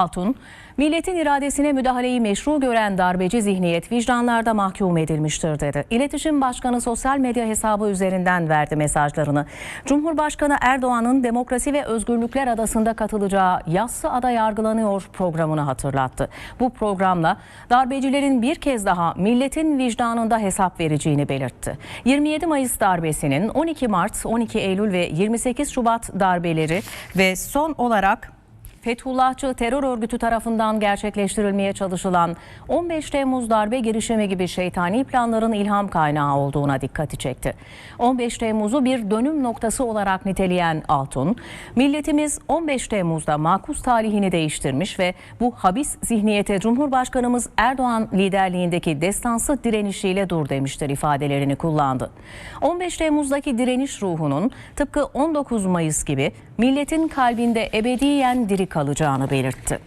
Altun, milletin iradesine müdahaleyi meşru gören darbeci zihniyet vicdanlarda mahkum edilmiştir dedi. İletişim Başkanı sosyal medya hesabı üzerinden verdi mesajlarını. Cumhurbaşkanı Erdoğan'ın Demokrasi ve Özgürlükler Adası'nda katılacağı Yassı Ada Yargılanıyor programını hatırlattı. Bu programla darbecilerin bir kez daha milletin vicdanında hesap vereceğini belirtti. 27 Mayıs darbesinin 12 Mart, 12 Eylül ve 28 Şubat darbeleri ve son olarak Fethullahçı terör örgütü tarafından gerçekleştirilmeye çalışılan 15 Temmuz darbe girişimi gibi şeytani planların ilham kaynağı olduğuna dikkati çekti. 15 Temmuz'u bir dönüm noktası olarak niteleyen Altun, milletimiz 15 Temmuz'da makus tarihini değiştirmiş ve bu habis zihniyete Cumhurbaşkanımız Erdoğan liderliğindeki destansı direnişiyle dur demiştir ifadelerini kullandı. 15 Temmuz'daki direniş ruhunun tıpkı 19 Mayıs gibi milletin kalbinde ebediyen diri kalacağını belirtti.